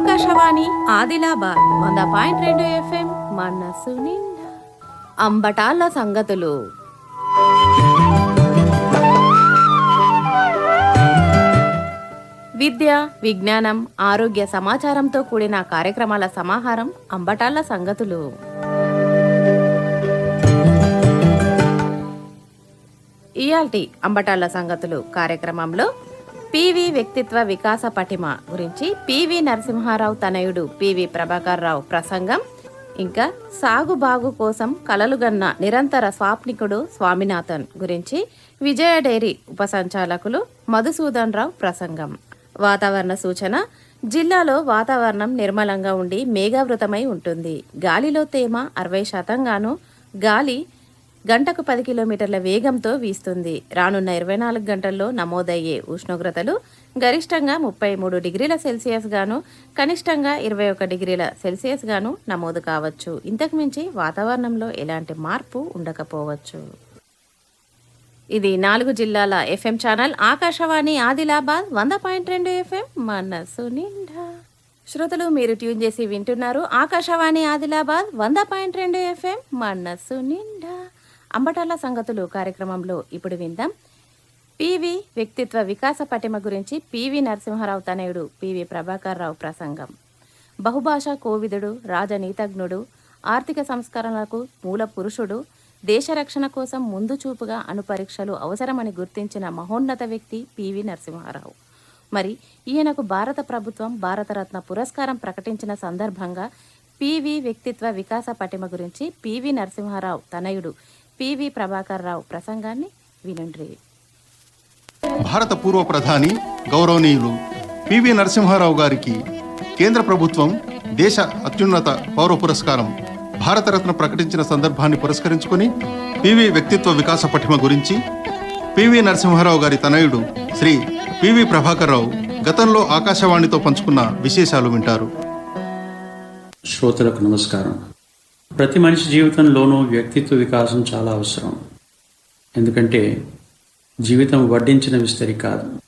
ఆకాశవాణి ఆదిలాబాద్ వంద పాయింట్ రెండు ఎఫ్ఎం మనసు నిండా. అంబటాల సంగతులు. విద్య విజ్ఞానం ఆరోగ్య సమాచారంతో కూడిన కార్యక్రమాల సమాహారం అంబటాల సంగతులు. ఇయాల్టి అంబటాల సంగతులు కార్యక్రమంలో పివి వ్యక్తిత్వ వికాస పటిమ గురించి పివి నరసింహారావు తనయుడు పివి ప్రభాకర్ రావు ప్రసంగం. ఇంకా సాగుబాగు కోసం కలలుగన్న నిరంతర స్వాప్నికుడు స్వామినాథన్ గురించి విజయ డైరీ ఉపసంచాలకులు మధుసూదన్ రావు ప్రసంగం. వాతావరణ సూచన జిల్లాలో వాతావరణం నిర్మలంగా ఉండి మేఘావృతమై ఉంటుంది. గాలిలో తేమ అరవై శాతంగాను గాలి గంటకు పది కిలోమీటర్ల వేగంతో వీస్తుంది. రానున్న ఇరవై నాలుగు గంటల్లో నమోదయ్యే ఉష్ణోగ్రతలు గరిష్టంగా ముప్పై మూడు డిగ్రీల సెల్సియస్ గాను కనిష్టంగా ఇరవై ఒక డిగ్రీల సెల్సియస్ గాను నమోదు కావచ్చు. ఇంతకుమించి వాతావరణంలో ఎలాంటి మార్పు ఉండకపోవచ్చు. ఇది నాలుగు జిల్లాల ఎఫ్ఎం ఛానల్. ఆకాశవాణి ఆదిలాబాద్ వంద పాయింట్ రెండు ఎఫ్ఎం. మనసు నిండా. శ్రోతలు మీరు ట్యూన్ చేసి వింటున్నారు. ఆకాశవాణి ఆదిలాబాద్ వంద పాయింట్ రెండు ఎఫ్ఎం. మనసు నిండా. అంబటాల సంగతులు కార్యక్రమంలో ఇప్పుడు విందాం. పివి వ్యక్తిత్వ వికాస పటిమ గురించి పివి నరసింహారావు తనయుడు పివి ప్రభాకర్ రావు ప్రసంగం. బహుభాషా కోవిదుడు రాజనీతజ్ఞుడు ఆర్థిక సంస్కరణలకు మూల పురుషుడు దేశ రక్షణ కోసం ముందు చూపుగా అణుపరీక్షలు అవసరమని గుర్తించిన మహోన్నత వ్యక్తి పివి నరసింహారావు. మరి ఈయనకు భారత ప్రభుత్వం భారతరత్న పురస్కారం ప్రకటించిన సందర్భంగా పివి వ్యక్తిత్వ వికాస పటిమ గురించి పివి నరసింహారావు తనయుడు పివి ప్రభాకర్ రావు ప్రసంగాన్ని వినుండ్రి భారత పూర్వ ప్రధాని గౌరవనీయులు పివి నరసింహారావు గారికి కేంద్ర ప్రభుత్వం దేశ అత్యున్నత పౌర పురస్కారం భారతరత్న ప్రకటించిన సందర్భాన్ని పురస్కరించుకొని పివి వ్యక్తిత్వ వికాస పటిమ గురించి పివి నరసింహారావు గారి తనయుడు శ్రీ పివి ప్రభాకర్ రావు గతంలో ఆకాశవాణితో పంచుకున్న విశేషాలు వింటారు. శ్రోతలకు నమస్కారం. ప్రతి మనిషి జీవితంలోనూ వ్యక్తిత్వ వికాసం చాలా అవసరం. ఎందుకంటే జీవితం వడ్డించిన విస్తరి కాదు.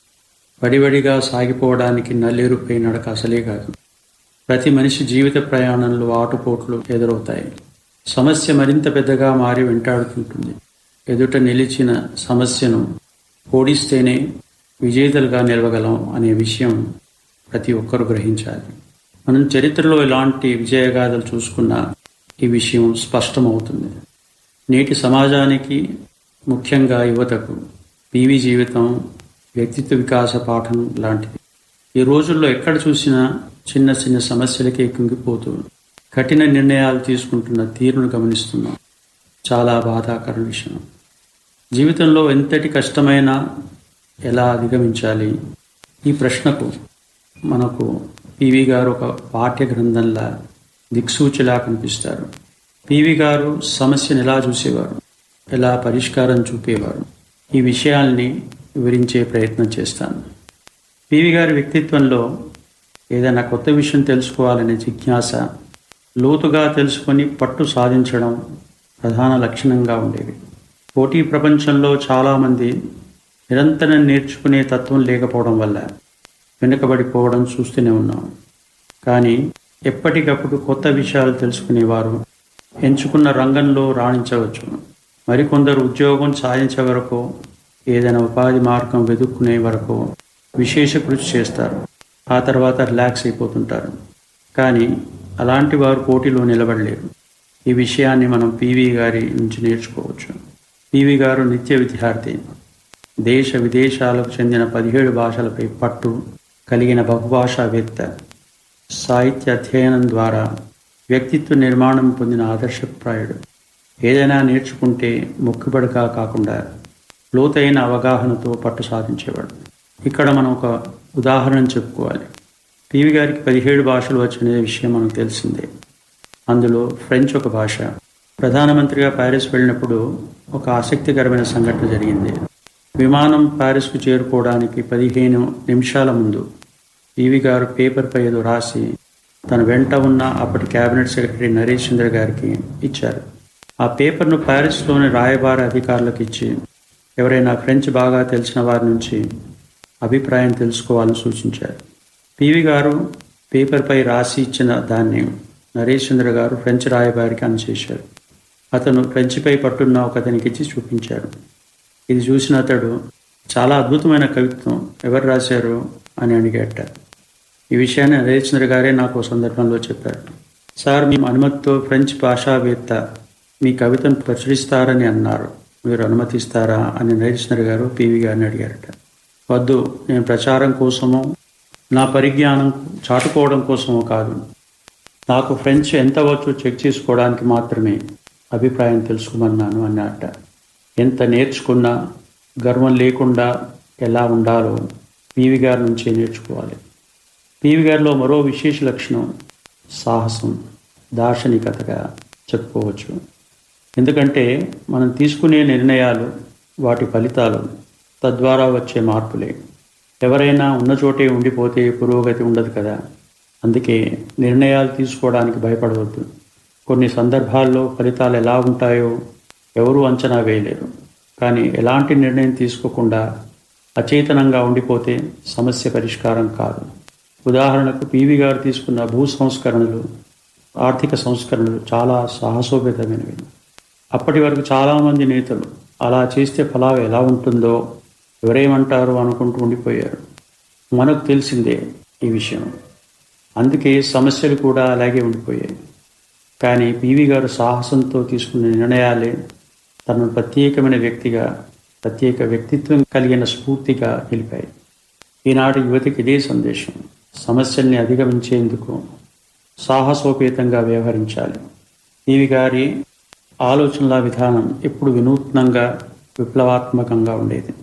వడివడిగా సాగిపోవడానికి నల్లేరుపై నడక అసలే కాదు. ప్రతి మనిషి జీవిత ప్రయాణంలో ఆటుపోట్లు ఎదురవుతాయి. సమస్య మరింత పెద్దగా మారి వెంటాడుతుంటుంది. ఎదుట నిలిచిన సమస్యను ఓడిస్తేనే విజేతలుగా నిలవగలం అనే విషయం ప్రతి ఒక్కరూ గ్రహించాలి. మనం చరిత్రలో ఇలాంటి విజయగాథలు చూసుకున్నా ఈ విషయం స్పష్టమవుతుంది. నేటి సమాజానికి ముఖ్యంగా యువతకు పీవీ జీవితం వ్యక్తిత్వ వికాస పాఠం లాంటిది. ఈ రోజుల్లో ఎక్కడ చూసినా చిన్న చిన్న సమస్యలకే కుంగిపోతూ కఠిన నిర్ణయాలు తీసుకుంటున్న తీరును గమనిస్తున్నాం. చాలా బాధాకర విషయం. జీవితంలో ఎంతటి కష్టమైన ఎలా అధిగమించాలి? ఈ ప్రశ్నకు మనకు పివి గారు ఒక పాఠ్య గ్రంథంలా దిక్సూచిలా కనిపిస్తారు. పివి గారు సమస్యను ఎలా చూసేవారు? ఎలా పరిష్కారం చూపేవారు? ఈ విషయాల్ని వివరించే ప్రయత్నం చేస్తాను. పివి గారి వ్యక్తిత్వంలో ఏదైనా కొత్త విషయం తెలుసుకోవాలనే జిజ్ఞాస లోతుగా తెలుసుకొని పట్టు సాధించడం ప్రధాన లక్షణంగా ఉండేవి. పోటీ ప్రపంచంలో చాలామంది నిరంతరం నేర్చుకునే తత్వం లేకపోవడం వల్ల వెనుకబడిపోవడం చూస్తూనే ఉన్నాం. కానీ ఎప్పటికప్పుడు కొత్త విషయాలు తెలుసుకునేవారు. ఎంచుకున్న రంగంలో రాణించవచ్చు. మరికొందరు ఉద్యోగం సాధించే వరకు ఏదైనా ఉపాధి మార్గం వెతుక్కునే వరకు విశేష కృషి చేస్తారు. ఆ తర్వాత రిలాక్స్ అయిపోతుంటారు. కానీ అలాంటి వారు పోటీలో నిలబడలేరు. ఈ విషయాన్ని మనం పీవీ గారి నుంచి నేర్చుకోవచ్చు. పీవీ గారు నిత్య విద్యార్థి. దేశ విదేశాలకు చెందిన పదిహేడు భాషలపై పట్టు కలిగిన బహుభాషావేత్త. సాహిత్య అధ్యయనం ద్వారా వ్యక్తిత్వ నిర్మాణం పొందిన ఆదర్శప్రాయుడు. ఏదైనా నేర్చుకుంటే మొక్కుబడిగా కాకుండా లోతైన అవగాహనతో పట్టు సాధించేవాడు. ఇక్కడ మనం ఒక ఉదాహరణ చెప్పుకోవాలి. పివి గారికి పదిహేడు భాషలు వచ్చిన విషయం మనకు తెలిసిందే. అందులో ఫ్రెంచ్ ఒక భాష. ప్రధానమంత్రిగా ప్యారిస్ వెళ్ళినప్పుడు ఒక ఆసక్తికరమైన సంఘటన జరిగింది. విమానం ప్యారిస్కు చేరుకోవడానికి పదిహేను నిమిషాల ముందు పివి గారు పేపర్పై ఏదో రాసి తన వెంట ఉన్న అప్పటి కేబినెట్ సెక్రటరీ నరేష్ చంద్ర గారికి ఇచ్చారు. ఆ పేపర్ను ప్యారిస్లోని రాయబార అధికారులకు ఇచ్చి ఎవరైనా ఫ్రెంచ్ బాగా తెలిసిన వారి నుంచి అభిప్రాయం తెలుసుకోవాలని సూచించారు. పివి గారు పేపర్పై రాసి ఇచ్చిన దాన్ని నరేష్ చంద్ర గారు ఫ్రెంచ్ రాయబారికి అందజేశారు. అతను ఫ్రెంచ్పై పట్టున్న ఒకతనికి ఇచ్చి చూపించాడు ఇది చూసిన అతడు చాలా అద్భుతమైన కవిత్వం ఎవరు రాశారు? అని అడిగాట ఈ విషయాన్ని నరేష్ గారే నాకు సందర్భంలో చెప్పారు. సార్ మేము అనుమతితో ఫ్రెంచ్ భాషావేత్త మీ కవితను ప్రచురిస్తారని అన్నారు. మీరు అనుమతిస్తారా? అని నరేష్ గారు పివి గారిని అడిగారట. వద్దు నేను ప్రచారం కోసమో నా పరిజ్ఞానం చాటుకోవడం కోసమో కాదు. నాకు ఫ్రెంచ్ ఎంత వచ్చో చెక్ చేసుకోవడానికి మాత్రమే అభిప్రాయం తెలుసుకోమన్నాను అన్నట్ట ఎంత నేర్చుకున్నా గర్వం లేకుండా ఎలా ఉండాలో పీవి గారి నుంచే నేర్చుకోవాలి. పీవి గారిలో మరో విశేష లక్షణం సాహసం దార్శనికతగా చెప్పుకోవచ్చు. ఎందుకంటే మనం తీసుకునే నిర్ణయాలు వాటి ఫలితాలు తద్వారా వచ్చే మార్పులే. ఎవరైనా ఉన్న చోటే ఉండిపోతే పురోగతి ఉండదు కదా. అందుకే నిర్ణయాలు తీసుకోవడానికి భయపడవద్దు. కొన్ని సందర్భాల్లో ఫలితాలు ఎలా ఉంటాయో ఎవరూ అంచనా వేయలేరు. కానీ ఎలాంటి నిర్ణయం తీసుకోకుండా అచేతనంగా ఉండిపోతే సమస్య పరిష్కారం కాదు. ఉదాహరణకు పివి గారు తీసుకున్న భూ సంస్కరణలు ఆర్థిక సంస్కరణలు చాలా సాహసోపేతమైనవి. అప్పటి వరకు చాలామంది నేతలు అలా చేస్తే ఫలాలు ఎలా ఉంటుందో ఎవరేమంటారు అనుకుంటూ ఉండిపోయారు. మనకు తెలిసిందే ఈ విషయం. అందుకే సమస్యలు కూడా అలాగే ఉండిపోయాయి. కానీ పివి గారు సాహసంతో తీసుకున్న నిర్ణయాలే తనను ప్రత్యేకమైన వ్యక్తిగా ప్రత్యేక వ్యక్తిత్వం కలిగిన స్ఫూర్తిగా నిలిపాయి. ఈనాటి యువతికి ఇదే సందేశం. సమస్యల్ని అధిగమించేందుకు సాహసోపేతంగా వ్యవహరించాలి. ఇవి గారి ఆలోచనల విధానం ఎప్పుడు వినూత్నంగా విప్లవాత్మకంగా ఉండేది.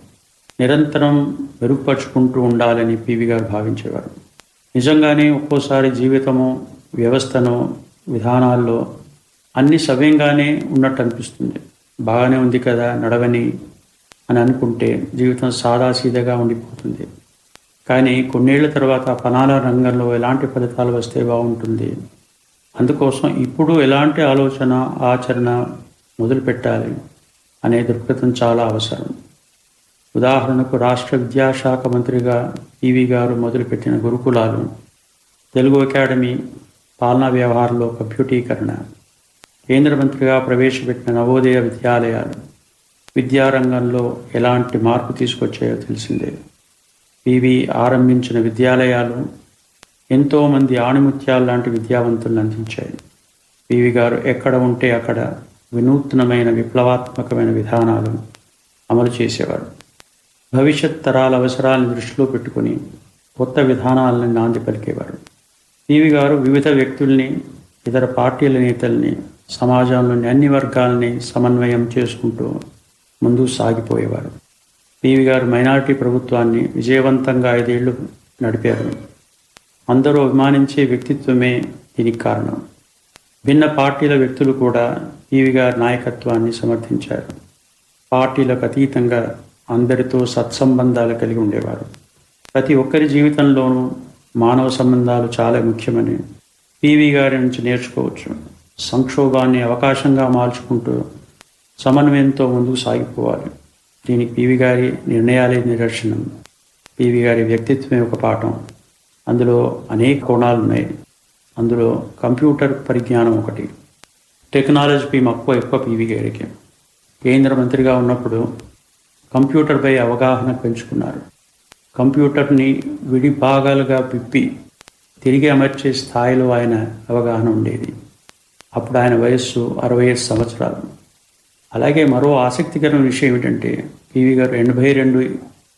నిరంతరం మెరుగుపరుచుకుంటూ ఉండాలని పివి గారు భావించేవారు. నిజంగానే ఒక్కోసారి జీవితము వ్యవస్థను విధానాల్లో అన్ని సవ్యంగానే ఉన్నట్టు అనిపిస్తుంది బాగానే ఉంది కదా నడవని అని అనుకుంటే జీవితం సాదాసీదగా ఉండిపోతుంది. కానీ కొన్నేళ్ళ తర్వాత పణాల రంగంలో ఎలాంటి ఫలితాలు వస్తే బాగుంటుంది? అందుకోసం ఇప్పుడు ఎలాంటి ఆలోచన ఆచరణ మొదలుపెట్టాలి అనే దృక్పథం చాలా అవసరం. ఉదాహరణకు రాష్ట్ర విద్యాశాఖ మంత్రిగా పివి గారు మొదలుపెట్టిన గురుకులాలు తెలుగు అకాడమీ పాలనా వ్యవహారంలో కంప్యూటీకరణ కేంద్ర మంత్రిగా ప్రవేశపెట్టిన నవోదయ విద్యాలయాలు విద్యారంగంలో ఎలాంటి మార్పు తీసుకొచ్చాయో తెలిసిందే. పివి ఆరంభించిన విద్యాలయాలు ఎంతోమంది ఆణిముత్యాలు లాంటి విద్యావంతులను అందించాయి. పివి గారు ఎక్కడ ఉంటే అక్కడ వినూత్నమైన విప్లవాత్మకమైన విధానాలను అమలు చేసేవారు. భవిష్యత్ తరాల అవసరాలను దృష్టిలో పెట్టుకుని కొత్త విధానాలను నాంది పలికేవారు. పివి గారు వివిధ వ్యక్తుల్ని ఇతర పార్టీల నేతల్ని సమాజంలోని అన్ని వర్గాలని సమన్వయం చేసుకుంటూ ముందుకు సాగిపోయేవారు. పివి గారు మైనారిటీ ప్రభుత్వాన్ని విజయవంతంగా ఐదేళ్ళు నడిపారు. అందరూ అభిమానించే వ్యక్తిత్వమే దీనికి కారణం. భిన్న పార్టీల వ్యక్తులు కూడా పివి గారి నాయకత్వాన్ని సమర్థించారు. పార్టీలకు అతీతంగా అందరితో సత్సంబంధాలు కలిగి ఉండేవారు. ప్రతి ఒక్కరి జీవితంలోనూ మానవ సంబంధాలు చాలా ముఖ్యమని పివి గారి నుంచి నేర్చుకోవచ్చు. సంక్షోభాన్ని అవకాశంగా మార్చుకుంటూ సమన్వయంతో ముందుకు సాగిపోవాలి. దీనికి పివి గారి నిర్ణయాలే నిదర్శనం. పివి గారి వ్యక్తిత్వమే ఒక పాఠం. అందులో అనేక కోణాలు ఉన్నాయి అందులో కంప్యూటర్ పరిజ్ఞానం ఒకటి. టెక్నాలజీపై మక్కువ ఎక్కువ పివి గారికి. కేంద్ర మంత్రిగా ఉన్నప్పుడు కంప్యూటర్పై అవగాహన పెంచుకున్నారు. కంప్యూటర్ని విడి భాగాలుగా విప్పి తిరిగి అమర్చే స్థాయిలో ఆయన అవగాహన ఉండేది. అప్పుడు ఆయన వయస్సు అరవై ఐదు సంవత్సరాలు. అలాగే మరో ఆసక్తికరమైన విషయం ఏమిటంటే పివి గారు ఎనభై రెండు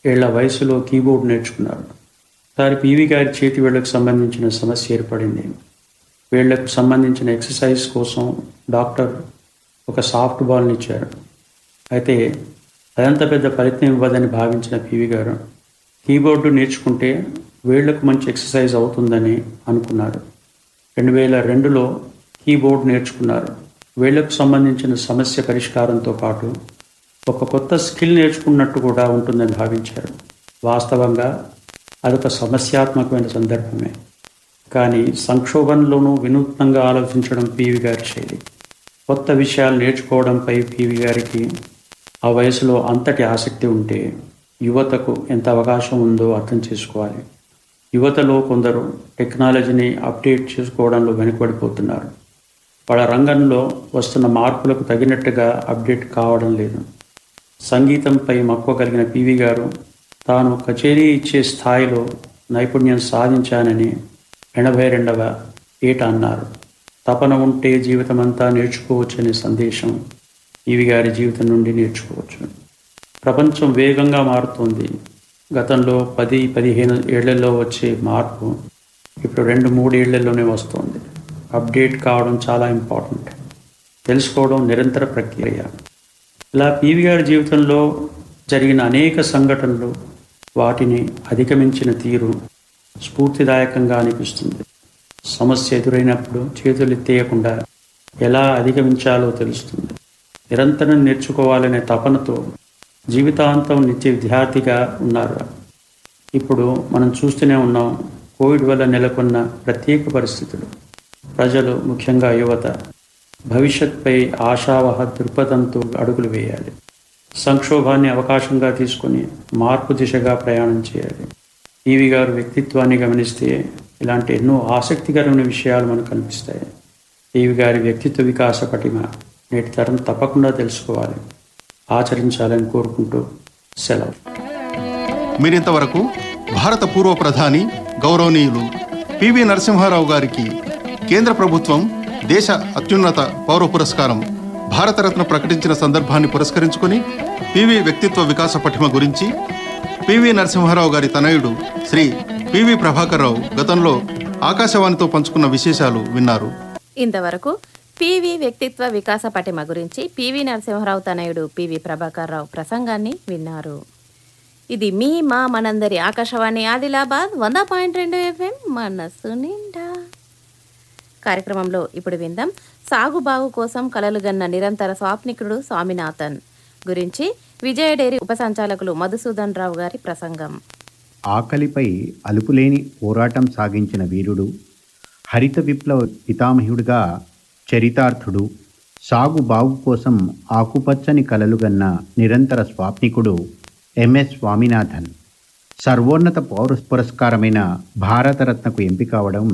ఏళ్ళ వయసులో కీబోర్డ్ నేర్చుకున్నారు. ఒకసారి పివి గారి చేతి వేళ్ళకు సంబంధించిన సమస్య ఏర్పడింది. వేళ్ళకు సంబంధించిన ఎక్సర్సైజ్ కోసం డాక్టర్ ఒక సాఫ్ట్ బాల్ని ఇచ్చారు. అయితే అదంత పెద్ద ఫలితం ఇవ్వదని భావించిన పివి గారు కీబోర్డు నేర్చుకుంటే వేళ్ళకు మంచి ఎక్సర్సైజ్ అవుతుందని అనుకున్నారు. రెండు వేల రెండులో కీబోర్డ్ నేర్చుకున్నారు. వేళ్ళకు సంబంధించిన సమస్య పరిష్కారంతో పాటు ఒక కొత్త స్కిల్ నేర్చుకున్నట్టు కూడా ఉంటుందని భావించారు. వాస్తవంగా అదొక సమస్యాత్మకమైన సందర్భమే. కానీ సంక్షోభంలోనూ వినూత్నంగా ఆలోచించడం పీవి గారి శైలి. కొత్త విషయాలు నేర్చుకోవడంపై పీవి గారికి ఆ వయసులో అంతటి ఆసక్తి ఉంటే యువతకు ఎంత అవకాశం ఉందో అర్థం చేసుకోవాలి. యువతలో కొందరు టెక్నాలజీని అప్డేట్ చేసుకోవడంలో వెనుకబడిపోతున్నారు. వాళ్ళ రంగంలో వస్తున్న మార్పులకు తగినట్టుగా అప్డేట్ కావడం లేదు. సంగీతంపై మక్కువ కలిగిన పివి గారు తాను కచేరీ ఇచ్చే స్థాయిలో నైపుణ్యం సాధించానని ఎనభై రెండవ ఏట అన్నారు. తపన ఉంటే జీవితమంతా నేర్చుకోవచ్చనే సందేశం పివి గారి జీవితం నుండి నేర్చుకోవచ్చు. ప్రపంచం వేగంగా మారుతోంది. గతంలో పది పదిహేను ఏళ్ళలో వచ్చే మార్పు ఇప్పుడు రెండు మూడు ఏళ్ళలోనే వస్తుంది. అప్డేట్ కావడం చాలా ఇంపార్టెంట్. తెలుసుకోవడం నిరంతర ప్రక్రియ. ఇలా పీవీఆర్ జీవితంలో జరిగిన అనేక సంఘటనలు వాటిని అధిగమించిన తీరు స్ఫూర్తిదాయకంగా అనిపిస్తుంది. సమస్య ఎదురైనప్పుడు చేతులు ఎత్తేయకుండా ఎలా అధిగమించాలో తెలుస్తుంది. నిరంతరం నేర్చుకోవాలనే తపనతో జీవితాంతం నిత్య విద్యార్థిగా ఉన్నారు. ఇప్పుడు మనం చూస్తూనే ఉన్నాం కోవిడ్ వల్ల నెలకొన్న ప్రత్యేక పరిస్థితులు. ప్రజలు ముఖ్యంగా యువత భవిష్యత్పై ఆశావహ దృక్పథంతో అడుగులు వేయాలి. సంక్షోభాన్ని అవకాశంగా తీసుకొని మార్పు దిశగా ప్రయాణం చేయాలి. ఈవి గారు వ్యక్తిత్వాన్ని గమనిస్తే ఇలాంటి ఎన్నో ఆసక్తికరమైన విషయాలు మనకు కనిపిస్తాయి. ఈవి గారి వ్యక్తిత్వ వికాస పటిమ నేటి తరం తప్పకుండా తెలుసుకోవాలి. ఆచరించాలని కోరుకుంటూ సెలవు. మీరింతవరకు భారత పూర్వ ప్రధాని గౌరవనీయులు పివి నరసింహారావు గారికి కేంద్ర ప్రభుత్వం దేశ అత్యున్నత పౌర పురస్కారం భారతరత్న ప్రకటించిన సందర్భాన్ని పురస్కరించుకొని పివి వ్యక్తిత్వ వికాస పటిమ గురించి పివి నరసింహారావు గారి తనయుడు శ్రీ పివి ప్రభాకర్రావు గతంలో ఆకాశవాణితో పంచుకున్న విశేషాలు విన్నారు. ఇంతవరకు పివి వ్యక్తిత్వ వికాస పటిమ గురించి పివి నరసింహారావు తనయుడు పివి ప్రభాకర్ రావు ప్రసంగాన్ని విన్నారు. ఇది మీ మా మనందరి ఆకాశవాణి ఆదిలాబాద్ వంద పాయింట్ రెండు ఎఫ్ఎం మనస్సు నిండా. కార్యక్రమంలో ఇప్పుడు విందాం. సాగుబాగు కోసం కలలుగన్న నిరంతర స్వాప్నికుడు స్వామినాథన్. గురించి విజయ డైరీ ఉప సంచాలకులు మధుసూదన్ రావు గారి ప్రసంగం. ఆకలిపై అలుపులేని పోరాటం సాగించిన వీరుడు హరిత విప్లవ పితామహుడిగా చరితార్థుడు సాగు బాగు కోసం ఆకుపచ్చని కలలుగన్న నిరంతర స్వాప్నికుడు ఎంఎస్ స్వామినాథన్. సర్వోన్నత పౌర పురస్కారమైన భారతరత్నకు ఎంపిక అవడం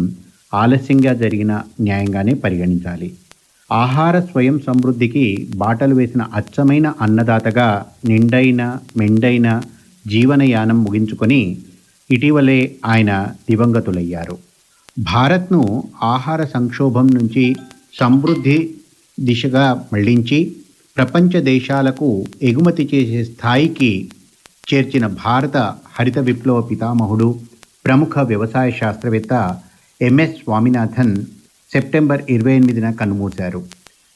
ఆలస్యంగా జరిగిన న్యాయంగానే పరిగణించాలి. ఆహార స్వయం సమృద్ధికి బాటలు వేసిన అచ్చమైన అన్నదాతగా నిండైన మెండైన జీవనయానం ముగించుకొని ఇటీవలే ఆయన దివంగతులయ్యారు. భారత్ను ఆహార సంక్షోభం నుంచి సమృద్ధి దిశగా మళ్ళించి ప్రపంచ దేశాలకు ఎగుమతి చేసే స్థాయికి చేర్చిన భారత హరిత విప్లవ పితామహుడు ప్రముఖ వ్యవసాయ శాస్త్రవేత్త ఎంఎస్ స్వామినాథన్ సెప్టెంబర్ ఇరవై ఎనిమిదిన కన్నుమూశారు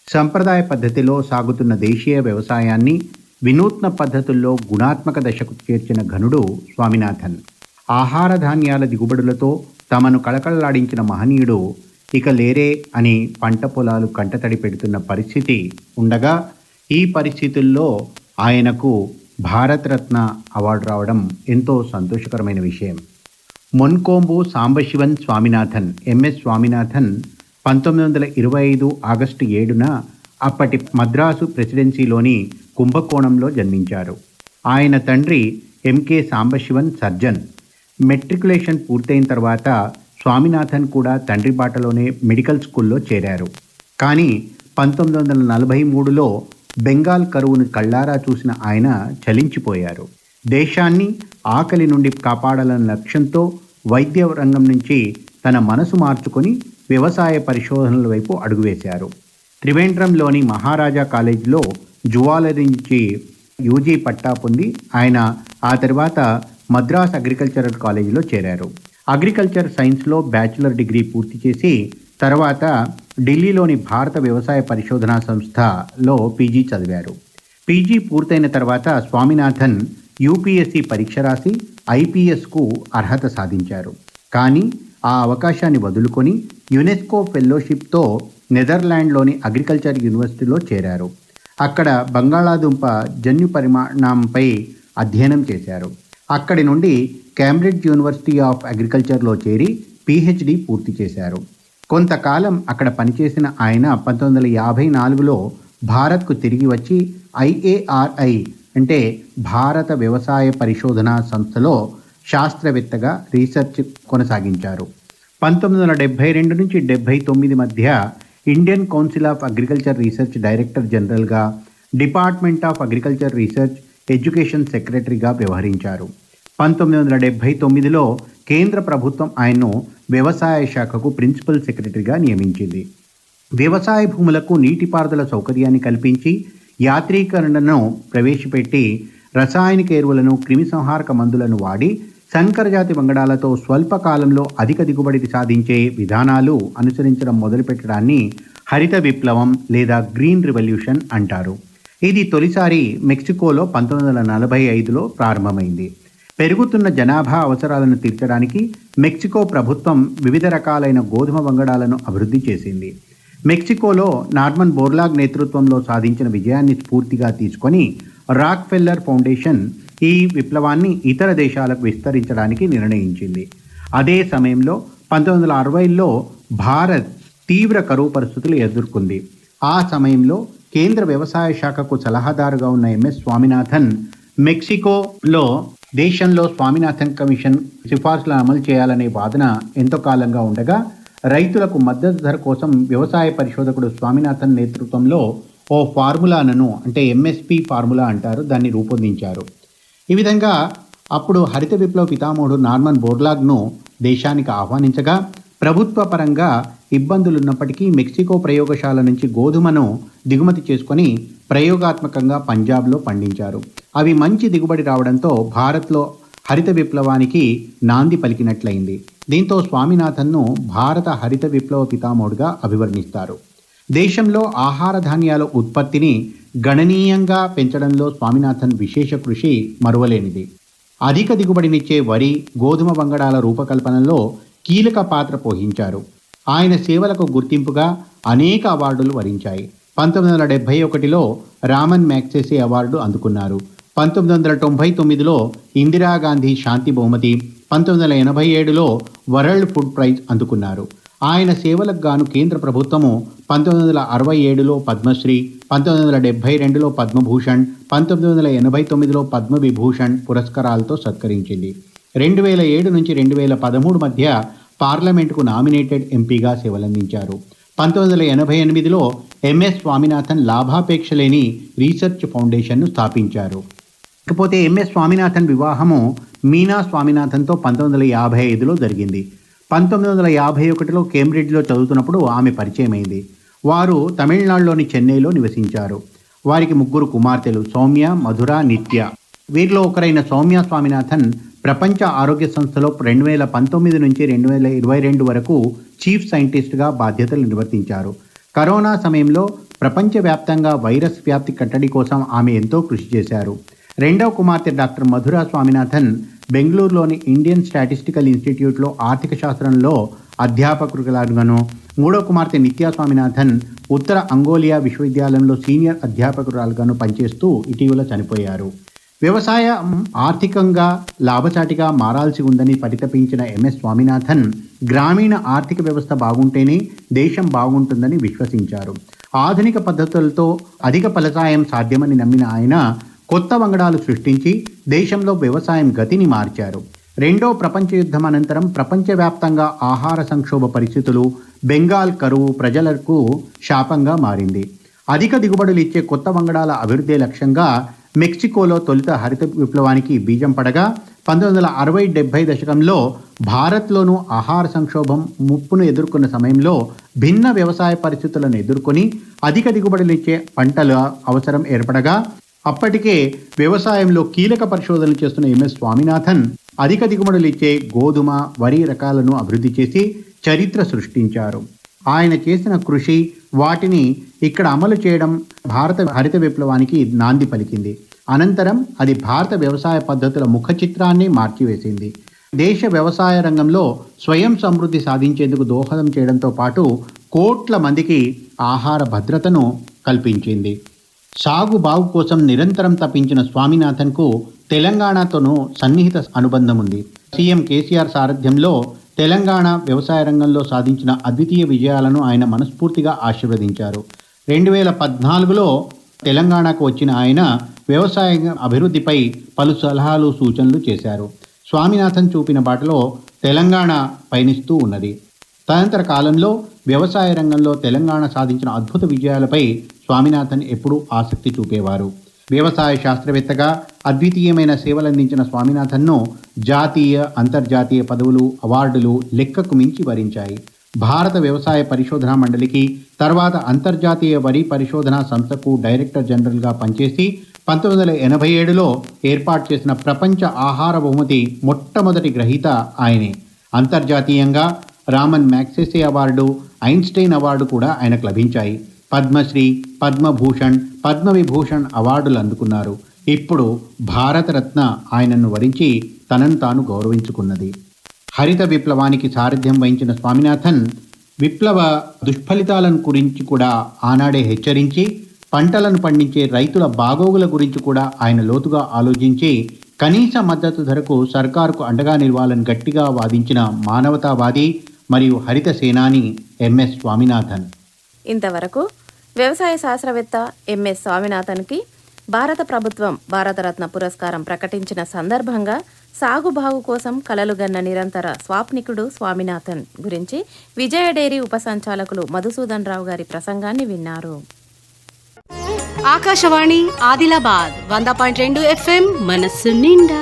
సంప్రదాయ పద్ధతిలో సాగుతున్న దేశీయ వ్యవసాయాన్ని వినూత్న పద్ధతుల్లో గుణాత్మక దశకు చేర్చిన ఘనుడు స్వామినాథన్. ఆహార ధాన్యాల దిగుబడులతో తమను కళకళలాడించిన మహనీయుడు ఇక లేరే అని పంట పొలాలు కంటతడి పెడుతున్న పరిస్థితి ఉండగా ఈ పరిస్థితుల్లో ఆయనకు భారతరత్న అవార్డు రావడం ఎంతో సంతోషకరమైన విషయం. మొన్కోంబు సాంబశివన్ స్వామినాథన్ ఎంఎస్ స్వామినాథన్ పంతొమ్మిది వందల ఇరవై ఐదు ఆగస్టు ఏడున అప్పటి మద్రాసు ప్రెసిడెన్సీలోని కుంభకోణంలో జన్మించారు. ఆయన తండ్రి ఎంకే సాంబశివన్ సర్జన్. మెట్రికులేషన్ పూర్తయిన తర్వాత స్వామినాథన్ కూడా తండ్రి బాటలోనే మెడికల్ స్కూల్లో చేరారు. కానీ పంతొమ్మిది వందల నలభై మూడులో బెంగాల్ కరువును కళ్ళారా చూసిన ఆయన చలించిపోయారు. దేశాన్ని ఆకలి నుండి కాపాడాలన్న లక్ష్యంతో వైద్య రంగం నుంచి తన మనసు మార్చుకొని వ్యవసాయ పరిశోధనల వైపు అడుగువేశారు. త్రివేంద్రంలోని మహారాజా కాలేజీలో జువాలరీ నుంచి యూజీ పట్టా పొంది ఆయన ఆ తర్వాత మద్రాస్ అగ్రికల్చరల్ కాలేజీలో చేరారు. అగ్రికల్చర్ సైన్స్లో బ్యాచిలర్ డిగ్రీ పూర్తి చేసి తర్వాత ఢిల్లీలోని భారత వ్యవసాయ పరిశోధనా సంస్థలో పీజీ చదివారు. పీజీ పూర్తయిన తర్వాత స్వామినాథన్ యూపీఎస్సీ పరీక్ష రాసి ఐపీఎస్కు అర్హత సాధించారు. కానీ ఆ అవకాశాన్ని వదులుకొని యునెస్కో ఫెలోషిప్తో నెదర్లాండ్లోని అగ్రికల్చర్ యూనివర్సిటీలో చేరారు. అక్కడ బంగాళాదుంప జన్యు పరిమాణంపై అధ్యయనం చేశారు. అక్కడి నుండి కేంబ్రిడ్జ్ యూనివర్సిటీ ఆఫ్ అగ్రికల్చర్లో చేరి పీహెచ్డీ పూర్తి చేశారు. కొంతకాలం అక్కడ పనిచేసిన ఆయన పంతొమ్మిది వందల యాభై నాలుగులో భారత్కు తిరిగి వచ్చి ఐఏఆర్ఐ అంటే భారత వ్యవసాయ పరిశోధనా సంస్థలో శాస్త్రవేత్తగా రీసెర్చ్ కొనసాగించారు. పంతొమ్మిది వందల డెబ్బై రెండు నుంచి డెబ్బై తొమ్మిది మధ్య Indian Council of Agriculture Research director జనరల్గా department of agriculture research education సెక్రటరీగా వ్యవహరించారు. పంతొమ్మిది వందల డెబ్బై తొమ్మిదిలో కేంద్ర ప్రభుత్వం ఆయన్ను వ్యవసాయ శాఖకు ప్రిన్సిపల్ సెక్రటరీగా నియమించింది. వ్యవసాయ భూములకు నీటిపారుదల సౌకర్యాన్ని కల్పించి యాత్రీకరణను ప్రవేశపెట్టి రసాయనిక ఎరువులను క్రిమిసంహారక మందులను వాడి సంకరజాతి వంగడాలతో స్వల్పకాలంలో అధిక దిగుబడి సాధించే విధానాలు అనుసరించడం మొదలుపెట్టడాన్ని హరిత విప్లవం లేదా గ్రీన్ రివల్యూషన్ అంటారు. ఇది తొలిసారి మెక్సికోలో పంతొమ్మిది వందల నలభై ఐదులో ప్రారంభమైంది. పెరుగుతున్న జనాభా అవసరాలను తీర్చడానికి మెక్సికో ప్రభుత్వం వివిధ రకాలైన గోధుమ వంగడాలను అభివృద్ధి చేసింది. మెక్సికోలో నార్మన్ బోర్లాగ్ నేతృత్వంలో సాధించిన విజయాన్ని స్ఫూర్తిగా తీసుకొని రాక్ ఫెల్లర్ ఫౌండేషన్ ఈ విప్లవాన్ని ఇతర దేశాలకు విస్తరించడానికి నిర్ణయించింది. అదే సమయంలో పంతొమ్మిది వందల అరవైలో భారత్ తీవ్ర కరువు పరిస్థితులు ఎదుర్కొంది. ఆ సమయంలో కేంద్ర వ్యవసాయ శాఖకు సలహాదారుగా ఉన్న ఎంఎస్ స్వామినాథన్ మెక్సికోలో దేశంలో స్వామినాథన్ కమిషన్ సిఫార్సులను అమలు చేయాలనే వాదన ఎంతో కాలంగా ఉండగా రైతులకు మద్దతు ధర కోసం వ్యవసాయ పరిశోధకుడు స్వామినాథన్ నేతృత్వంలో ఓ ఫార్ములాను అంటే ఎంఎస్పి ఫార్ములా అంటారు దాన్ని రూపొందించారు. ఈ విధంగా అప్పుడు హరిత విప్లవ పితామహుడు నార్మన్ బోర్లాగ్ను దేశానికి ఆహ్వానించగా ప్రభుత్వ పరంగా ఇబ్బందులున్నప్పటికీ మెక్సికో ప్రయోగశాల నుంచి గోధుమను దిగుమతి చేసుకొని ప్రయోగాత్మకంగా పంజాబ్లో పండించారు. అవి మంచి దిగుబడి రావడంతో భారత్లో హరిత విప్లవానికి నాంది పలికినట్లయింది. దీంతో స్వామినాథన్ను భారత హరిత విప్లవ పితామహుడుగా అభివర్ణిస్తారు. దేశంలో ఆహార ధాన్యాల ఉత్పత్తిని గణనీయంగా పెంచడంలో స్వామినాథన్ విశేష కృషి మరువలేనిది. అధిక దిగుబడినిచ్చే వరి గోధుమ వంగడాల రూపకల్పనలో కీలక పాత్ర పోషించారు ఆయన సేవలకు గుర్తింపుగా అనేక అవార్డులు వరించాయి. పంతొమ్మిది వందల డెబ్బై ఒకటిలో రామన్ మ్యాక్సెసే అవార్డు అందుకున్నారు. పంతొమ్మిది వందల తొంభై తొమ్మిదిలో ఇందిరాగాంధీ శాంతి బహుమతి పంతొమ్మిది వందల ఎనభై ఏడులో వరల్డ్ ఫుడ్ ప్రైజ్ అందుకున్నారు. ఆయన సేవలకు గాను కేంద్ర ప్రభుత్వము పంతొమ్మిది వందల అరవై ఏడులో పద్మశ్రీ పంతొమ్మిది వందల డెబ్బై రెండులో పద్మభూషణ్ పంతొమ్మిది వందల ఎనభై తొమ్మిదిలో పద్మవిభూషణ్ పురస్కారాలతో సత్కరించింది. రెండు వేల ఏడు నుంచి రెండు వేల పదమూడు మధ్య పార్లమెంటుకు నామినేటెడ్ ఎంపీగా సేవలందించారు. పంతొమ్మిది వందల ఎనభై ఎనిమిదిలో ఎంఎస్ స్వామినాథన్ లాభాపేక్ష లేని రీసెర్చ్ ఫౌండేషన్ను స్థాపించారు. ఇకపోతే ఎంఎస్ స్వామినాథన్ వివాహము మీనా స్వామినాథన్తో పంతొమ్మిది వందల యాభై ఐదులో జరిగింది. పంతొమ్మిది వందల యాభై ఒకటిలో కేంబ్రిడ్జ్లో చదువుతున్నప్పుడు ఆమె పరిచయమైంది. వారు తమిళనాడులోని చెన్నైలో నివసించారు. వారికి ముగ్గురు కుమార్తెలు సౌమ్య మధుర నిత్య. వీరిలో ఒకరైన సౌమ్య స్వామినాథన్ ప్రపంచ ఆరోగ్య సంస్థలో రెండు వేల పంతొమ్మిది నుంచి రెండు వేల ఇరవై రెండు వరకు చీఫ్ సైంటిస్ట్గా బాధ్యతలు నిర్వర్తించారు. కరోనా సమయంలో ప్రపంచవ్యాప్తంగా వైరస్ వ్యాప్తి కట్టడి కోసం ఆమె ఎంతో కృషి చేశారు. రెండవ కుమార్తె డాక్టర్ మధుర స్వామినాథన్ బెంగళూరులోని ఇండియన్ స్టాటిస్టికల్ ఇన్స్టిట్యూట్లో ఆర్థిక శాస్త్రంలో అధ్యాపకురాలుగాను మూడో కుమార్తె నిత్యా స్వామినాథన్ ఉత్తర అంగోలియా విశ్వవిద్యాలయంలో సీనియర్ అధ్యాపకురాలుగాను పనిచేస్తూ ఇటీవల చనిపోయారు. వ్యవసాయం ఆర్థికంగా లాభసాటిగా మారాల్సి ఉందని పరితపించిన ఎంఎస్ స్వామినాథన్ గ్రామీణ ఆర్థిక వ్యవస్థ బాగుంటేనే దేశం బాగుంటుందని విశ్వసించారు. ఆధునిక పద్ధతులతో అధిక ఫలసాయం సాధ్యమని నమ్మిన ఆయన కొత్త వంగడాలు సృష్టించి దేశంలో వ్యవసాయం గతిని మార్చారు. రెండో ప్రపంచ యుద్ధం అనంతరం ప్రపంచవ్యాప్తంగా ఆహార సంక్షోభ పరిస్థితులు బెంగాల్ కరువు ప్రజలకు శాపంగా మారింది. అధిక దిగుబడులు ఇచ్చే కొత్త వంగడాల అభివృద్ధి లక్ష్యంగా మెక్సికోలో తొలుత హరిత విప్లవానికి బీజం పడగా పంతొమ్మిది వందల అరవై డెబ్బై దశకంలో భారత్లోనూ ఆహార సంక్షోభం ముప్పును ఎదుర్కొన్న సమయంలో భిన్న వ్యవసాయ పరిస్థితులను ఎదుర్కొని అధిక దిగుబడులు ఇచ్చే పంటల అవసరం ఏర్పడగా అప్పటికే వ్యవసాయంలో కీలక పరిశోధనలు చేస్తున్న ఎంఎస్ స్వామినాథన్ అధిక దిగుబడులు ఇచ్చే గోధుమ వరి రకాలను అభివృద్ధి చేసి చరిత్ర సృష్టించారు. ఆయన చేసిన కృషి వాటిని ఇక్కడ అమలు చేయడం భారత హరిత విప్లవానికి నాంది పలికింది. అనంతరం అది భారత వ్యవసాయ పద్ధతుల ముఖ చిత్రాన్ని మార్చివేసింది. దేశ వ్యవసాయ రంగంలో స్వయం సమృద్ధి సాధించేందుకు దోహదం చేయడంతో పాటు కోట్ల మందికి ఆహార భద్రతను కల్పించింది. సాగు బాగు కోసం నిరంతరం తప్పించిన స్వామినాథన్కు తెలంగాణతోనూ సన్నిహిత అనుబంధం ఉంది సీఎం కేసీఆర్ సారథ్యంలో తెలంగాణ వ్యవసాయ రంగంలో సాధించిన అద్వితీయ విజయాలను ఆయన మనస్ఫూర్తిగా ఆశీర్వదించారు. రెండు వేల పద్నాలుగులో తెలంగాణకు వచ్చిన ఆయన వ్యవసాయ అభివృద్ధిపై పలు సలహాలు సూచనలు చేశారు. స్వామినాథన్ చూపిన బాటలో తెలంగాణ పయనిస్తూ ఉన్నది. తదనంతర కాలంలో వ్యవసాయ రంగంలో తెలంగాణ సాధించిన అద్భుత విజయాలపై స్వామినాథన్ ఎప్పుడూ ఆసక్తి చూపేవారు. వ్యవసాయ శాస్త్రవేత్తగా అద్వితీయమైన సేవలందించిన స్వామినాథన్ను జాతీయ అంతర్జాతీయ పదవులు అవార్డులు లెక్కకు మించి వరించాయి. భారత వ్యవసాయ పరిశోధనా మండలికి తర్వాత అంతర్జాతీయ వరి పరిశోధనా సంస్థకు డైరెక్టర్ జనరల్గా పనిచేసి పంతొమ్మిది వందల ఎనభై ఏడులో ఏర్పాటు చేసిన ప్రపంచ ఆహార బహుమతి మొట్టమొదటి గ్రహీత ఆయనే. అంతర్జాతీయంగా Ramon Magsaysay award Einstein award కూడా ఆయనకు లభించాయి. పద్మశ్రీ పద్మభూషణ్ పద్మవిభూషణ్ అవార్డులు అందుకున్నారు. ఇప్పుడు భారతరత్న ఆయనను వరించి తనను తాను గౌరవించుకున్నది. హరిత విప్లవానికి సారథ్యం వహించిన స్వామినాథన్ విప్లవ దుష్ఫలితాలను గురించి కూడా ఆనాడే హెచ్చరించి పంటలను పండించే రైతుల బాగోగుల గురించి కూడా ఆయన లోతుగా ఆలోచించి కనీస మద్దతు ధరకు సర్కారుకు అండగా నిలవాలని గట్టిగా వాదించిన మానవతావాది మరియు హరిత సేనాని ఎంఎస్ స్వామినాథన్. ఇంతవరకు వ్యవసాయ శాస్త్రవేత్త ఎంఎస్ స్వామినాథన్కి భారత ప్రభుత్వం భారతరత్న పురస్కారం ప్రకటించిన సందర్భంగా సాగుబాగు కోసం కలలుగన్న నిరంతర స్వాప్నికుడు స్వామినాథన్ గురించి విజయ డైరీ ఉప సంచాలకులు మధుసూదన్ రావు గారి ప్రసంగాన్ని విన్నారు. ఆకాశవాణి ఆదిలాబాద్ వంద పాయింట్ రెండు ఎఫ్ఎం మనస్సు నిండా.